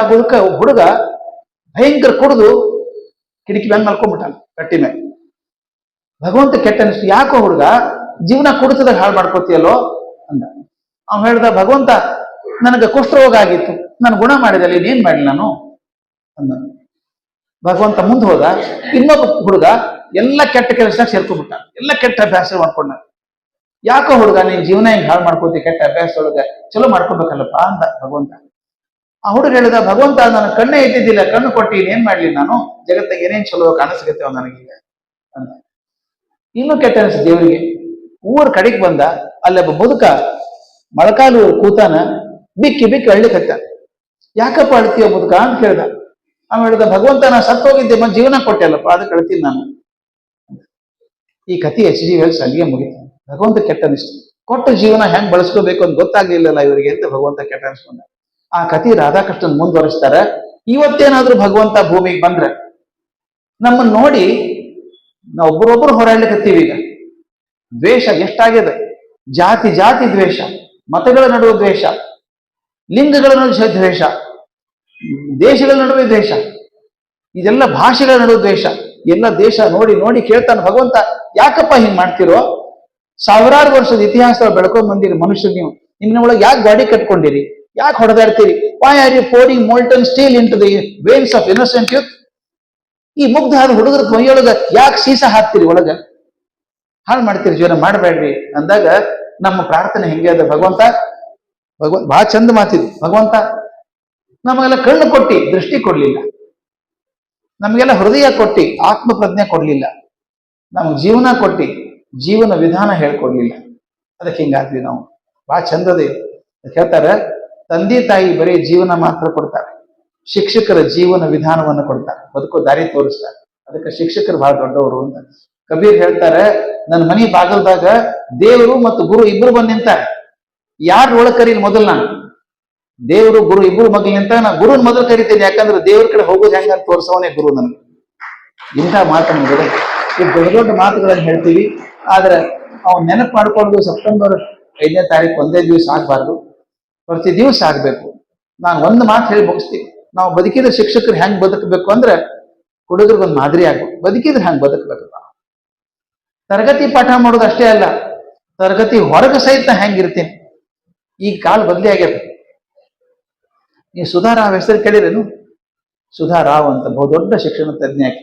ಆಗೋದಕ್ಕ ಹುಡುಗ ಭಯಂಕರ ಕುಡಿದು ಕಿಟಕಿ ಬ್ಯಾಂಗ್ ಮಲ್ಕೊಂಡ್ಬಿಟ್ಟಾನ, ಕಟ್ಟಿ ಮ್ಯಾಗ ಭಗವಂತ ಕೆಟ್ಟ ಅನಿಸ್ತು, ಯಾಕೋ ಹುಡುಗ ಜೀವನ ಕುಡಿತದಾಗ ಹಾಳು ಮಾಡ್ಕೋತಿಯಲ್ಲೋ ಅಂದ. ಅವ್ ಹೇಳ್ದ, ಭಗವಂತ, ನನಗೆ ಕುಷ್ಠರೋಗ ಆಗಿತ್ತು, ನಾನು ಗುಣ ಮಾಡಿದಲ್ಲಿ ಏನ್ ಮಾಡಲಿ ನಾನು ಅಂದ. ಭಗವಂತ ಮುಂದೆ ಹೋದ, ಇನ್ನೊಬ್ಬ ಹುಡುಗ ಎಲ್ಲ ಕೆಟ್ಟ ಕೆಲಸ ಸೇರ್ಕೊಂಡ್ಬಿಟ್ಟ, ಎಲ್ಲ ಕೆಟ್ಟ ಅಭ್ಯಾಸ ಮಾಡ್ಕೊಂಡ. ಯಾಕೋ ಹುಡುಗ, ನೀನ್ ಜೀವನ ಹೆಂಗ್ ಹಾಳು ಮಾಡ್ಕೋತಿ, ಕೆಟ್ಟ ಅಭ್ಯಾಸದೊಳಗ ಚಲೋ ಮಾಡ್ಕೋಬೇಕಲ್ಲಪ್ಪ ಅಂದ ಭಗವಂತ. ಆ ಹುಡುಗ ಹೇಳಿದ, ಭಗವಂತ, ನನ್ನ ಕಣ್ಣೇ ಇದ್ದಿದ್ದಿಲ್ಲ, ಕಣ್ಣು ಕೊಟ್ಟು ಏನ್ ಮಾಡ್ಲಿ ನಾನು? ಜಗತ್ತಿಗೆ ಏನೇನ್ ಚಲೋ ಕಾಣಿಸ್ಕತ್ತೇವ ನನಗೀಗ? ಅಂತ. ಇನ್ನೂ ಕೆಟ್ಟ ಅನಿಸ್ತು ದೇವರಿಗೆ. ಊರ್ ಕಡೆಗೆ ಬಂದ ಅಲ್ಲೊಬ್ಬ ಮುದುಕ, ಮೊಳಕಾಲು ಕೂತಾನ, ಬಿಕ್ಕಿ ಬಿಕ್ಕಿ ಅಳ್ಳಿಕತ್ತ. ಯಾಕಪ್ಪ ಅಳ್ತೀಯ ಮುದುಕ? ಅಂತ ಕೇಳ್ದ. ಅವ್ನು ಹೇಳಿದ, ಭಗವಂತ, ನಾ ಸತ್ತು ಹೋಗಿದ್ದೆ ಮತ್ತೆ ಜೀವನ ಕೊಟ್ಟೆಲ್ಲಪ್ಪ ಅದಕ್ಕೆ ಅಳ್ತೀನಿ ನಾನು. ಈ ಕಥೆ ಎಚ್ ಡಿ ವೆಲ್ಸ್ ಅಲ್ಲಿಗೆ ಮುಗಿತು. ಭಗವಂತ ಕೆಟ್ಟ ಅನಿಸ್ತು. ಕೊಟ್ಟ ಜೀವನ ಹೆಂಗ್ ಬಳಸ್ಕೋಬೇಕು ಅಂತ ಗೊತ್ತಾಗ್ಲಿಲ್ಲಲ್ಲ ಇವರಿಗೆ ಅಂತ ಭಗವಂತ ಕೆಟ್ಟ ಅನಿಸ್ಕೊಂಡ. ಆ ಕಥೆ ರಾಧಾಕೃಷ್ಣನ್ ಮುಂದುವರಿಸ್ತಾರೆ. ಇವತ್ತೇನಾದ್ರೂ ಭಗವಂತ ಭೂಮಿಗೆ ಬಂದ್ರೆ ನಮ್ಮನ್ನ ನೋಡಿ ನಾವು ಒಬ್ಬರೊಬ್ಬರು ಈಗ. ದ್ವೇಷ ಎಷ್ಟಾಗಿದೆ? ಜಾತಿ ಜಾತಿ ದ್ವೇಷ, ಮತಗಳ ನಡುವೆ ದ್ವೇಷ, ಲಿಂಗಗಳ ನಡುವೆ ದ್ವೇಷ, ದೇಶಗಳ ನಡುವೆ ದ್ವೇಷ, ಇದೆಲ್ಲ ಭಾಷೆಗಳ ನಡುವೆ ದ್ವೇಷ. ಎಲ್ಲ ದೇಶ ನೋಡಿ ನೋಡಿ ಕೇಳ್ತಾನೆ ಭಗವಂತ, ಯಾಕಪ್ಪ ಹಿಂಗ್ ಮಾಡ್ತಿರೋ? ಸಾವಿರಾರು ವರ್ಷದ ಇತಿಹಾಸ ಬೆಳ್ಕೊಂಡ್ ಬಂದಿರಿ ಮನುಷ್ಯ ನೀವು. ನಿಮ್ಮನ್ನ ಒಳಗೆ ಯಾಕೆ ಗಾಡಿ ಕಟ್ಕೊಂಡಿರಿ? ಯಾಕೆ ಹೊಡೆದಾಡ್ತೀರಿ why are you pouring molten steel into the veins of innocent youth ಈ ಮುಗ್ಧ ಆದ ಹುಡುಗರ ಮೈಯೊಳಗ ಯಾಕೆ ಸೀಸ ಹಾಕ್ತೀರಿ ಒಳಗ? ಹಾಳು ಮಾಡ್ತೀರಿ ಜೀವನ, ಮಾಡಬೇಡ್ರಿ ಅಂದಾಗ ನಮ್ಮ ಪ್ರಾರ್ಥನೆ ಹೆಂಗೆ ಅದ ಭಗವಂತ ಭಗವಂತ ಬಹಳ ಚಂದ ಮಾತಿದು, ಭಗವಂತ, ನಮಗೆಲ್ಲ ಕಣ್ಣು ಕೊಟ್ಟಿ, ದೃಷ್ಟಿ ಕೊಡ್ಲಿಲ್ಲ. ನಮಗೆಲ್ಲ ಹೃದಯ ಕೊಟ್ಟಿ ಆತ್ಮ ಪ್ರಜ್ಞೆ ಕೊಡ್ಲಿಲ್ಲ. ನಮ್ಗೆ ಜೀವನ ಕೊಟ್ಟಿ, ಜೀವನ ವಿಧಾನ ಹೇಳ್ಕೊಡ್ಲಿಲ್ಲ. ಅದಕ್ಕೆ ಹಿಂಗಾದ್ವಿ ನಾವು. ಬಹಳ ಚಂದದೇ. ಹೇಳ್ತಾರೆ ತಂದೆ ತಾಯಿ ಬರೀ ಜೀವನ ಮಾತ್ರ ಕೊಡ್ತಾರೆ. ಶಿಕ್ಷಕರ ಜೀವನ ವಿಧಾನವನ್ನು ಕೊಡ್ತಾರೆ. ಬದುಕೋ ದಾರಿ ತೋರಿಸ್ತಾರೆ. ಅದಕ್ಕೆ ಶಿಕ್ಷಕರು ಬಹಳ ದೊಡ್ಡವರು ಅಂತ. ಕಬೀರ್ ಹೇಳ್ತಾರೆ, ನನ್ನ ಮನೆ ಬಾಗಲ್ದಾಗ ದೇವರು ಮತ್ತು ಗುರು ಇಬ್ರು ಬಂದು ನಿಂತಾರೆ. ಯಾರು ಒಳ ಕರೀಲಿ ಮೊದಲು ನಾನು? ದೇವರು, ಗುರು ಇಬ್ರು ಮಗ್ಲು ನಿಂತ ನಾ ಗುರುನ್ ಮೊದಲು ಕರಿತೇನೆ, ಯಾಕಂದ್ರೆ ದೇವ್ರ ಕಡೆ ಹೋಗೋದು ಹೆಂಗ ಅಂತ ತೋರ್ಸವನೇ ಗುರು ನನಗೆ. ಇಂಥ ಮಾತನ್ನು ಈ ದೊಡ್ಡ ದೊಡ್ಡ ಮಾತುಗಳನ್ನು ಹೇಳ್ತೀವಿ, ಆದ್ರೆ ಅವ್ನು ನೆನಪು ಮಾಡ್ಕೊಂಡು ಸೆಪ್ಟೆಂಬರ್ ಐದನೇ ತಾರೀಕು ಒಂದೇ ದಿವಸ ಆಗ್ಬಾರ್ದು. ಪ್ರತಿ ದಿವಸ ಆಗಬೇಕು. ನಾನು ಒಂದು ಮಾತು ಹೇಳಿ ಮುಗಿಸ್ತೀನಿ ನಾವು ಬದುಕಿದ ಶಿಕ್ಷಕರು ಹೆಂಗ್ ಬದುಕಬೇಕು ಅಂದ್ರೆ ಹುಡುಗರಿಗೊಂದು ಮಾದರಿ ಆಗ್ಬೇಕು. ಬದುಕಿದ್ರೆ ಹೆಂಗ್ ಬದುಕಬೇಕು? ತರಗತಿ ಪಾಠ ಮಾಡೋದು ಅಷ್ಟೇ ಅಲ್ಲ, ತರಗತಿ ಹೊರಗೆ ಸಹಿತ ಹೆಂಗಿರ್ತೀನಿ? ಈ ಕಾಲ ಬದಲಿ ಆಗ್ಯದ. ನೀವು ಸುಧಾ ರಾವ್ ಹೆಸರು ಕೇಳಿರೇನು? ಸುಧಾರಾವ್ ಅಂತ ಬಹುದೊಡ್ಡ ಶಿಕ್ಷಣ ತಜ್ಞ ಆಗಿ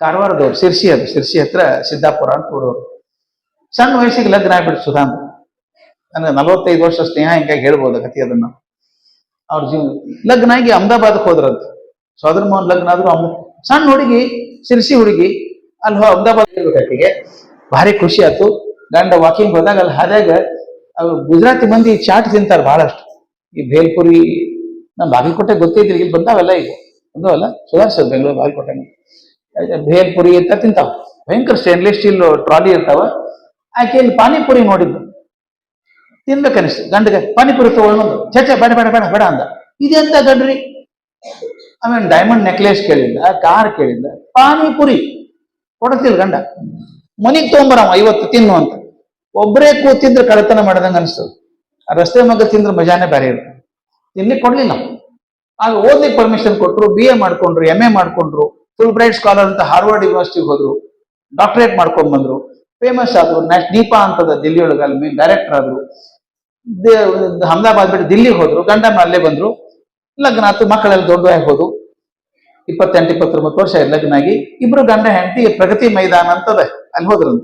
ಕಾರವಾರದವ್ರು, ಶಿರ್ಸಿ ಅದು, ಶಿರ್ಸಿ ಹತ್ರ ಸಿದ್ದಾಪುರ ಅಂತ ಕೊಡೋರು ಸಣ್ಣ ವಯಸ್ಸಿಗೆ ಲಗ್ನ ಆಗ್ಬಿಟ್ಟು ಸುಧಾ ಅಂತ ನನಗೆ ನಲವತ್ತೈದು ವರ್ಷ ಸ್ನೇಹ ಹಿಂಗಾಗಿ ಹೇಳ್ಬೋದು ಕತಿ ಅದನ್ನ ಅವ್ರ ಜೀವ ಲಗ್ನ ಆಗಿ ಅಹಮದಾಬಾದ್ಗೆ ಹೋದ್ರಂತ. ಸೋದರ ಮೋಹನ್ ಲಗ್ನ ಆದ್ರೂ ಅಮ್ಮ ಸಣ್ಣ ಹುಡುಗಿ ಸಿರ್ಸಿ ಹುಡುಗಿ, ಅಲ್ಲಿ ಹೋ ಅಹಮದಾಬಾದ್ ಆಕೆಗೆ ಭಾರಿ ಖುಷಿ ಆಯ್ತು. ಗಂಡ ವಾಕಿಂಗ್ ಹೋದಾಗ ಅಲ್ಲಿ ಹಾದ್ಯಾಗ ಅವ್ರು ಗುಜರಾತಿ ಮಂದಿ ಚಾಟ್ ತಿಂತಾರೆ ಬಹಳಷ್ಟು. ಈ ಭೇಲ್ಪುರಿ ನಮ್ಮ ಬಾಗಲಕೋಟೆ ಗೊತ್ತಿದ್ರಿ ಇಲ್ಲಿ ಬಂದಾವೆಲ್ಲ ಈಗ. ಬಂದವಲ್ಲ? ಸುಧಾರಿಸೋದು ಬೆಂಗಳೂರು ಬಾಗಲಕೋಟೆ ಭೇಲ್ಪುರಿ ಅಂತ ತಿಂತಾವ. ಭಯಂಕರ ಸ್ಟೇನ್ಲೆಸ್ ಸ್ಟೀಲ್ ಟ್ರಾಲಿ ಇರ್ತಾವ. ಆಕೆ ಇಲ್ಲಿ ಪಾನಿಪುರಿ ನೋಡಿದ್ದು ತಿನ್ಬೇಕನಿಸ್ತು ಗಂಡಗೆ ಪಾನಿಪುರಿ ತಗೊಳ್ಬಂದು ಚಚ ಬೇಡ ಬೇಡ ಬೇಡ ಬೇಡ ಅಂದ. ಇದೆಂತ ಗಂಡ್ರಿ? ಆಮೇಲೆ ಡೈಮಂಡ್ ನೆಕ್ಲೆಸ್ ಕೇಳಿಲ್ಲ ಕಾರ್ ಕೇಳಿಲ್ಲ ಪಾನಿಪುರಿ. ಕೊಡತಿಲ್ ಗಂಡ. ಮನಿಗ್ ತೊಗೊಂಬರವ ಐವತ್ತು ತಿನ್ನು ಅಂತ. ಒಬ್ಬರೇ ಕೂತಿದ್ರೆ ಕಳತನ ಮಾಡ್ದಂಗ ಅನಿಸ್ತದೆ. ಆ ರಸ್ತೆ ಮಗ ತಿಂದ್ರೆ ಮಜಾನೇ ಬೇರೆ ಇರ್ತದೆ ತಿನ್ಲಿಕ್ಕೆ ಕೊಡ್ಲಿಲ್ಲ. ಆಗ ಓದ್ಲಿಕ್ಕೆ ಪರ್ಮಿಷನ್ ಕೊಟ್ಟರು ಬಿ ಎ ಮಾಡ್ಕೊಂಡ್ರು ಎಂ ಎ ಮಾಡ್ಕೊಂಡ್ರು. ಫುಲ್ ಬ್ರೈಟ್ ಸ್ಕಾಲರ್ ಅಂತ ಹಾರ್ವರ್ಡ್ ಯೂನಿವರ್ಸಿಟಿಗೆ ಹೋದ್ರು. ಡಾಕ್ಟರೇಟ್ ಮಾಡ್ಕೊಂಡ್ ಬಂದ್ರು. ಫೇಮಸ್ ಆದ್ರು. ದೀಪಾ ಅಂತದ ದಿಲ್ಲಿ ಒಳಗೆ ಅಲ್ಲಿ ಡೈರೆಕ್ಟರ್ ಆದ್ರು. ಅಹಮದಾಬಾದ್ ಬಿಟ್ಟು ದಿಲ್ಲಿಗೆ ಹೋದ್ರು ಗಂಡ ಅಲ್ಲೇ ಬಂದ್ರು. ಲಗ್ನ ಆತು, ಮಕ್ಕಳೆಲ್ಲ ದೊಡ್ಡ ಹೋದ್ರು. ಇಪ್ಪತ್ತೆಂಟು, ಇಪ್ಪತ್ತೊಂಬತ್ತು ವರ್ಷ ಲಗ್ನ ಆಗಿ ಇಬ್ರು ಗಂಡ ಹೆಂಡತಿ ಪ್ರಗತಿ ಮೈದಾನ ಅಂತದ, ಅಲ್ಲಿ ಹೋದ್ರಂತ.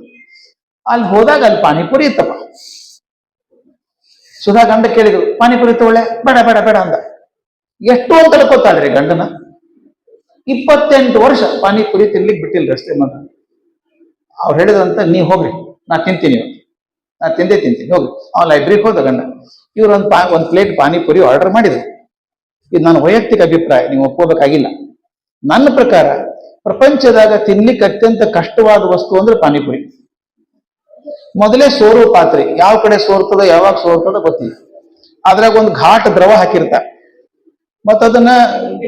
ಅಲ್ಲಿ ಹೋದಾಗ ಅಲ್ಲಿ ಪಾನಿಪುರಿ ಇತ್ತಪ್ಪ. ಸುಧಾ ಗಂಡ ಕೇಳಿದ್ರು, ಪಾನಿಪುರಿ ತಗೊಳ್ಳೆ ಬೇಡ ಬೇಡ ಬೇಡ ಅಂದ. ಎಷ್ಟು ಅಂತ ತಡ್ಕೋತಾಳ್ರಿ ಗಂಡನ. ಇಪ್ಪತ್ತೆಂಟು ವರ್ಷ ಪಾನಿಪುರಿ ತಿನ್ಲಿಕ್ಕೆ ಬಿಟ್ಟಿಲ್ಲ ರಸ್ತೆ ಮಗ ಅವ್ರು ಹೇಳಿದ್ರಂತ ನೀವು ಹೋಗ್ರಿ, ನಾ ತಿಂತೀನಿ ನಾ ತಿಂದೇ ತಿಂತೀನಿ, ಹೋಗಿ. ಅವ್ ಲೈಬ್ರರಿಗೆ ಹೋದ ಗಂಡ. ಇವ್ರು ಒಂದು ಪಾ, ಒಂದು ಪ್ಲೇಟ್ ಪಾನಿಪುರಿ ಆರ್ಡರ್ ಮಾಡಿದ್ರು. ಇದು ನನ್ನ ವೈಯಕ್ತಿಕ ಅಭಿಪ್ರಾಯ, ನೀವು ಒಪ್ಕೋಬೇಕಾಗಿಲ್ಲ. ನನ್ನ ಪ್ರಕಾರ, ಪ್ರಪಂಚದಾಗ ತಿನ್ಲಿಕ್ಕೆ ಅತ್ಯಂತ ಕಷ್ಟವಾದ ವಸ್ತು ಅಂದ್ರೆ ಪಾನಿಪುರಿ. ಮೊದಲೇ ಸೋರು ಪಾತ್ರೆ, ಯಾವ ಕಡೆ ಸೋರ್ತದ ಯಾವಾಗ ಸೋರ್ತದ ಗೊತ್ತಿಲ್ಲ. ಅದ್ರಾಗ ಒಂದು ಘಾಟ್ ದ್ರವ ಹಾಕಿರ್ತ. ಅದನ್ನ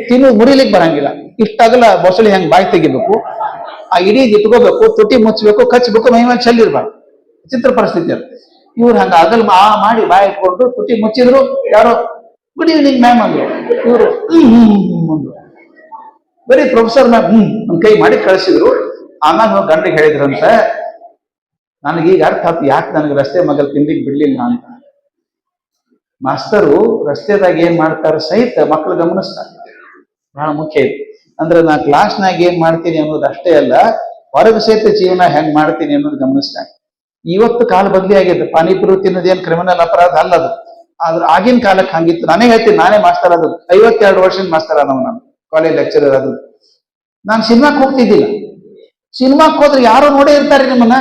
ತಿನ್ನು ಮುರಿಲಿಕ್ಕೆ ಬರಂಗಿಲ್ಲ. ಇಷ್ಟಾಗಲ್ಲ ಬಸಳಿ ಹೆಂಗ್ ಬಾಯಿ ತೆಗಿಬೇಕು? ಆ ಇಡೀ ಇಟ್ಕೋಬೇಕು, ತುಟಿ ಮುಚ್ಚಬೇಕು ಕಚ್ಚಬೇಕು ಮೈ ಮೇಲೆ ಚೆಲ್ಲಿರ್ಬಾರ್ದು. ಚಿತ್ರ ಪರಿಸ್ಥಿತಿ ಅದು. ಇವ್ರು ಹಂಗ ಅಗಲ್ ಆ ಮಾಡಿ ಬಾಯಿ ಇಟ್ಕೊಂಡು ತುಟಿ ಮುಚ್ಚಿದ್ರು ಯಾರೋ ಗುಡ್ ಈವ್ನಿಂಗ್ ಮ್ಯಾಮ್ ಅಂದ್ರು. ಇವರು, ಹ್ಮ್ ಅಂದ್ರು. ಬರೀ ಪ್ರೊಫೆಸರ್ ಮ್ಯಾಮ್ ಹ್ಮ್ ಕೈ ಮಾಡಿ ಕಳಿಸಿದ್ರು. ಆಮೇಲೆ ಗಂಡಿಗೆ ಹೇಳಿದ್ರಂತೆ ನನಗೀಗ ಅರ್ಥ ಆಯ್ತು ಯಾಕೆ ನನಗೆ ರಸ್ತೆ ಮಗಲ್ ತಿನ್ಲಿಕ್ಕೆ ಬಿಡ್ಲಿಲ್ಲ ಅಂತ. ಮಾಸ್ತರು ರಸ್ತೆದಾಗ ಏನ್ ಮಾಡ್ತಾರ ಸಹಿತ ಮಕ್ಕಳು ಗಮನಿಸ್ತಾರೆ. ಬಹಳ ಮುಖ್ಯ ಇದು. ಅಂದ್ರೆ ನಾ ಕ್ಲಾಸ್ನಾಗ ಏನ್ ಮಾಡ್ತೀನಿ ಅನ್ನೋದು ಅಷ್ಟೇ ಅಲ್ಲ, ಹೊರಗೆ ಸಹಿತ ಜೀವನ ಹೆಂಗ್ ಮಾಡ್ತೀನಿ ಅನ್ನೋದು ಗಮನಿಸ್ತಾನೆ ಇವತ್ತು ಕಾಲ ಬದಲಿ ಆಗಿದೆ ಪಾನಿಪುರಿ ತಿನ್ನೋದೇನು ಕ್ರಿಮಿನಲ್ ಅಪರಾಧ ಅಲ್ಲ ಅದು. ಆದ್ರೆ ಆಗಿನ ಕಾಲಕ್ಕೆ ಹಂಗಿತ್ತು. ನಾನೇ ಹೇಳ್ತೀನಿ, ನಾನೇ ಮಾಸ್ಟರ್ ಅದು ಐವತ್ತೆರಡು ವರ್ಷದ ಮಾಸ್ಟರ್ ಅದವ್ ನಾನು ಕಾಲೇಜ್ ಲೆಕ್ಚರರ್ ಅದು ನಾನು ಸಿನಿಮಾಕ್ ಹೋಗ್ತಿದ್ದಿಲ್ಲ. ಸಿನಿಮಾಕ್ ಹೋದ್ರೆ ಯಾರೋ ನೋಡೇ ಇರ್ತಾರೆ ನಿಮ್ಮನ್ನ.